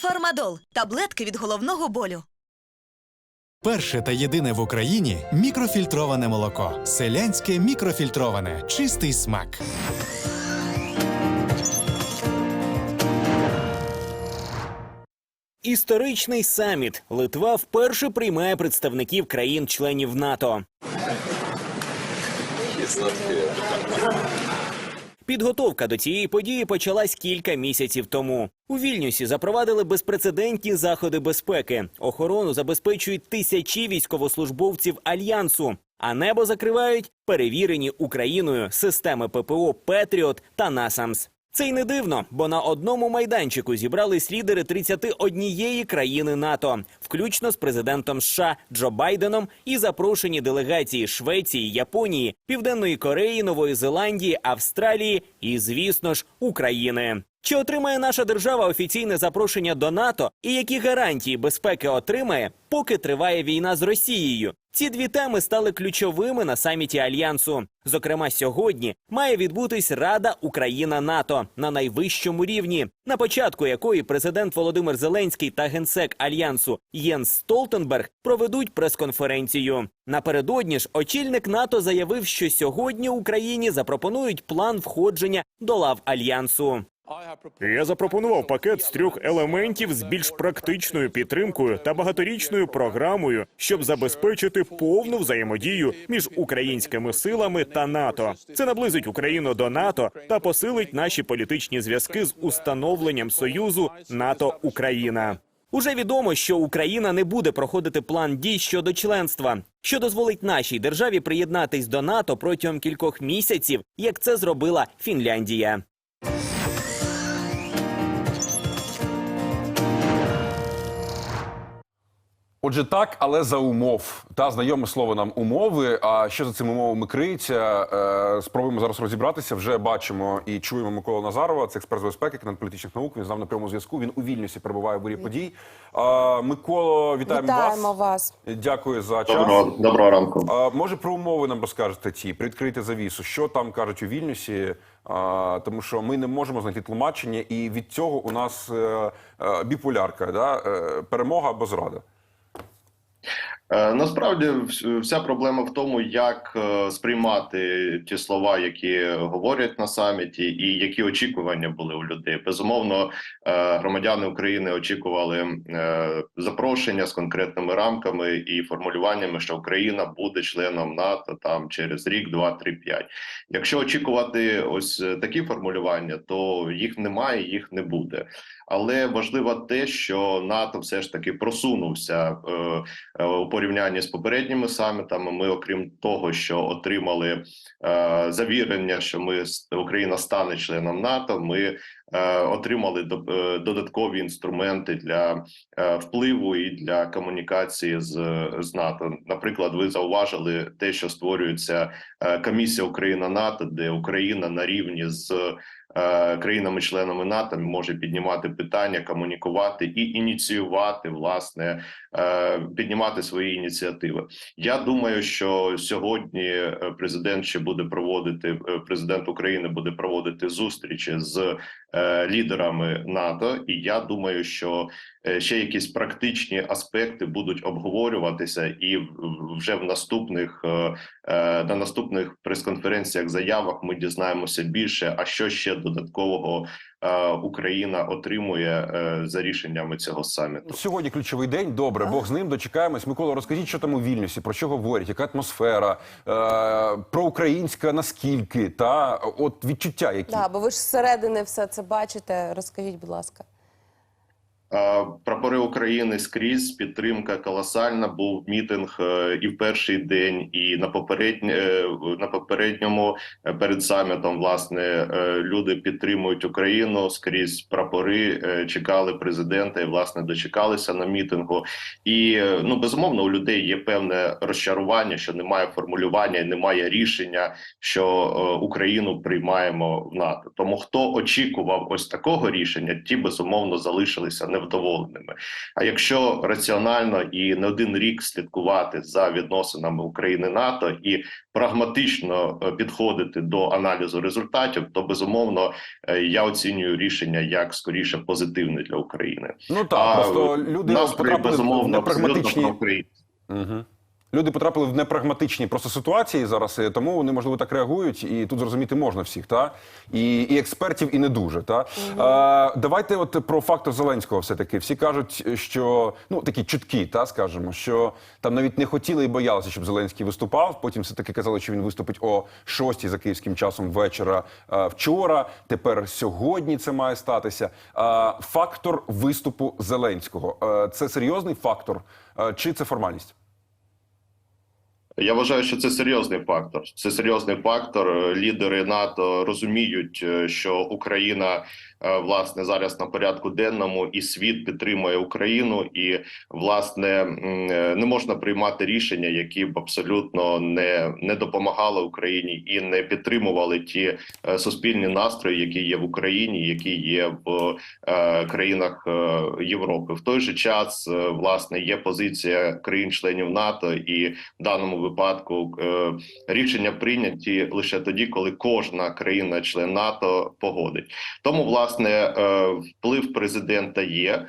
Фармадол таблетки від головного болю. Перше та єдине в Україні мікрофільтроване молоко. Селянське мікрофільтроване. Чистий смак. Історичний саміт. Литва вперше приймає представників країн-членів НАТО. Підготовка до цієї події почалась кілька місяців тому. У Вільнюсі запровадили безпрецедентні заходи безпеки. Охорону забезпечують тисячі військовослужбовців альянсу. А небо закривають перевірені Україною системи ППО Петріот та Насамс. Це й не дивно, бо на одному майданчику зібрались лідери 31 країни НАТО, включно з президентом США Джо Байденом і запрошені делегації Швеції, Японії, Південної Кореї, Нової Зеландії, Австралії і, звісно ж, України. Чи отримає наша держава офіційне запрошення до НАТО і які гарантії безпеки отримає, поки триває війна з Росією? Ці дві теми стали ключовими на саміті альянсу. Зокрема, сьогодні має відбутись Рада Україна НАТО на найвищому рівні, на початку якої президент Володимир Зеленський та генсек альянсу Єнс Столтенберг проведуть прес-конференцію. Напередодні ж очільник НАТО заявив, що сьогодні Україні запропонують план входження до лав альянсу. Я запропонував пакет з трьох елементів з більш практичною підтримкою та багаторічною програмою, щоб забезпечити повну взаємодію між українськими силами та НАТО. Це наблизить Україну до НАТО та посилить наші політичні зв'язки з установленням союзу НАТО Україна. Уже відомо, що Україна не буде проходити план дій щодо членства, що дозволить нашій державі приєднатись до НАТО протягом кількох місяців, як це зробила Фінляндія. Отже, так, але за умов. Та знайоме слово нам умови. А що за цими умовами криється? Е, спробуємо зараз розібратися. Вже бачимо і чуємо Микола Назарова, це експерт з безпеки, кандидат політичних наук. Він з нами на прямому зв'язку. Він у Вільнюсі перебуває в бурі подій. Е, Миколо, вітаємо, Вітаємо вас. вас. Дякую за час. Доброго, доброго ранку. Може, про умови нам розкажете ті, привідкрийте завісу. Що там кажуть у Вільнюсі? А, тому що ми не можемо знайти тлумачення, і від цього у нас е, е, біполярка, да? е, перемога або зрада. Е, Насправді вся проблема в тому, як е, сприймати ті слова, які говорять на саміті, і які очікування були у людей. Безумовно, е, громадяни України очікували запрошення з конкретними рамками і формулюваннями, що Україна буде членом НАТО там через рік, два, три, п'ять. Якщо очікувати ось такі формулювання, то їх немає, їх не буде. Але важливо те, що НАТО все ж таки просунувся е, е, у порівнянні з попередніми самітами. Ми, окрім того, що отримали е, завірення, що ми Україна стане членом НАТО. Ми отримали до- е, додаткові інструменти для е, впливу і для комунікації з, з НАТО. Наприклад, ви зауважили те, що створюється е, комісія Україна НАТО, де Україна на рівні з е, країнами-членами НАТО може піднімати питання, комунікувати і ініціювати власне е, піднімати свої ініціативи. Я думаю, що сьогодні е, президент ще буде проводити е, президент України буде проводити зустрічі з е, лідерами НАТО, і я думаю, що е, ще якісь практичні аспекти будуть обговорюватися, і вже в наступних е, е, на наступних прес-конференціях заявах ми дізнаємося більше. А що ще додаткового е, Україна отримує е, за рішеннями цього саміту? Сьогодні ключовий день. Добре, Бог з ним. Дочекаємось. Микола, розкажіть, що там у Вільнюсі, про що говорять, яка атмосфера, е, про українська наскільки, та от відчуття які. Да, бо ви ж зсередини все це бачите. Розкажіть, будь ласка. Прапори України скрізь підтримка колосальна. Був мітинг е, і в перший день, і на попереднє е, на попередньому е, перед самітом. Власне, люди підтримують Україну скрізь прапори. Чекали президента і власне дочекалися на мітингу. І ну безумовно у людей є певне розчарування, що немає формулювання, і немає рішення, що Україну приймаємо в НАТО. Тому хто очікував ось такого рішення, ті безумовно залишилися невдоволеними. А якщо раціонально і не один рік слідкувати за відносинами України НАТО і прагматично е, підходити до аналізу результатів, то безумовно е, я оцінюю рішення як скоріше позитивне для України. Ну так, А, просто люди настрої, потрапили безумовно непрагматичні. проукраїнські. Угу. Люди потрапили в непрагматичні просто ситуації зараз, тому вони можливо так реагують, і тут зрозуміти можна всіх, та і, і експертів, і не дуже. Та а, давайте, от про фактор Зеленського, все таки всі кажуть, що ну такі чутки, та скажемо, що там навіть не хотіли і боялися, щоб Зеленський виступав. Потім все таки казали, що він виступить о 6 за київським часом вечора а, вчора. Тепер сьогодні це має статися. А, фактор виступу Зеленського а, це серйозний фактор, а, чи це формальність? Я вважаю, що це серйозний фактор. Це серйозний фактор. Лідери НАТО розуміють, е, що Україна власне зараз на порядку денному, і світ підтримує Україну, і власне е, не можна приймати рішення, які б абсолютно не, не допомагали Україні і не підтримували ті е, суспільні настрої, які є в Україні, які є в е, країнах е, Європи. В той же час е, власне є позиція країн-членів НАТО і в даному випадку е, рішення прийняті лише тоді, коли кожна країна-член НАТО погодить. Тому власне е, вплив президента є. Е,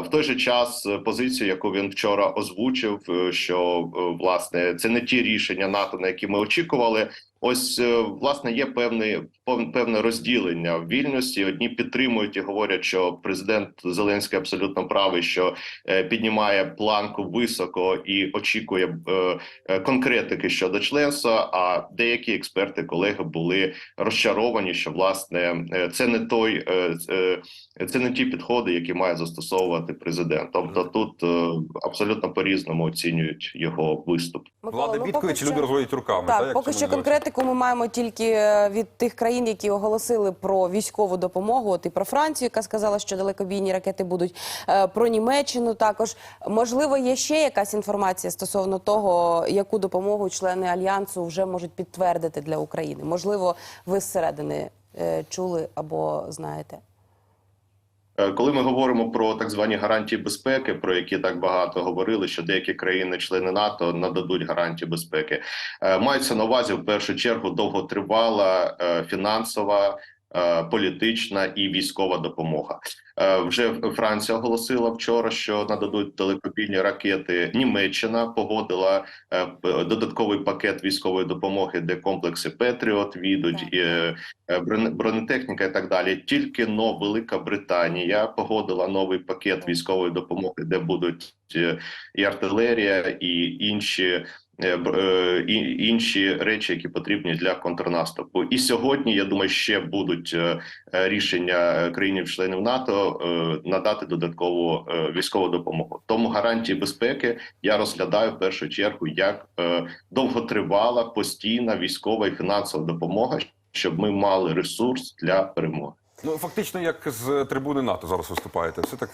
В той же час е, позицію, яку він вчора озвучив, що власне це не ті рішення НАТО, на які ми очікували. Ось е, власне є певний пев- певне розділення в вільності. Одні підтримують і говорять, що президент Зеленський абсолютно правий, що е, піднімає планку високо і очікує е, конкретики щодо членства. А деякі експерти, колеги були розчаровані, що власне це не той це не ті підходи, які має застосовувати президент. Тобто тут абсолютно по різному оцінюють його виступ. Влада ну, бідкує, поки люди розводять руками? та, Так, як поки що цьому відбувається? ми маємо тільки е, від тих країн, які оголосили про військову допомогу. От і про Францію, яка сказала, що далекобійні ракети будуть е, про Німеччину. Також можливо, є ще якась інформація стосовно того, яку допомогу члени альянсу вже можуть підтвердити для України. Можливо, ви зсередини е, чули або знаєте. Е, Коли ми говоримо про так звані гарантії безпеки, про які так багато говорили, що деякі країни-члени НАТО нададуть гарантії безпеки, е, мається на увазі в першу чергу довготривала е, фінансова. Е, Політична і військова допомога Е, вже Франція оголосила вчора, що нададуть далекобійні ракети. Німеччина погодила е, додатковий пакет військової допомоги, де комплекси Петріот відуть бронетехніка і так далі. Тільки но Велика Британія погодила новий пакет військової допомоги, де будуть і артилерія, і інші. Е, е, інші речі, які потрібні для контрнаступу, і сьогодні я думаю, ще будуть е, рішення країн-членів НАТО надати додаткову військову допомогу. Тому гарантії безпеки я розглядаю в першу чергу як довготривала постійна військова і фінансова допомога, щоб ми мали ресурс для перемоги. Ну, фактично, як з трибуни НАТО зараз виступаєте. Все так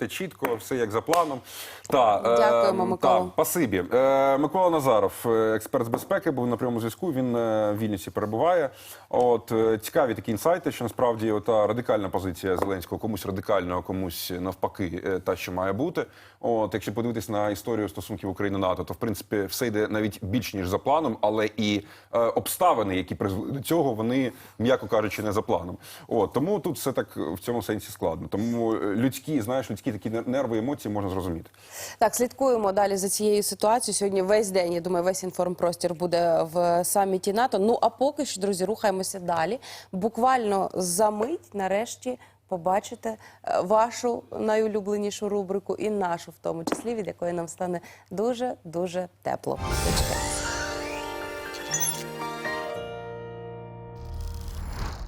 е, чітко, все як за планом. Та, е, Дякуємо, Микола. Та, спасибі. Е, Микола Назаров, е, експерт з безпеки, був на прямому зв'язку. Він е, в Вільнюсі перебуває. От е, цікаві такі інсайти, що насправді та радикальна позиція Зеленського, комусь радикально, комусь навпаки, е, та, що має бути. От, якщо подивитись на історію стосунків України НАТО, то в принципі все йде навіть більш ніж за планом, але і е, обставини, які призвели до цього, вони, м'яко кажучи, не за планом. От тому тут все так в цьому сенсі складно. Тому е, людські, знаєш, людські такі нерви, емоції можна зрозуміти. Так, слідкуємо далі за цією ситуацією. Сьогодні весь день, я думаю, весь інформпростір буде в саміті НАТО. Ну а поки що, друзі, рухаємося далі. Буквально за мить, нарешті, побачите е, вашу найулюбленішу рубрику і нашу, в тому числі, від якої нам стане дуже дуже тепло. Дочекайтеся.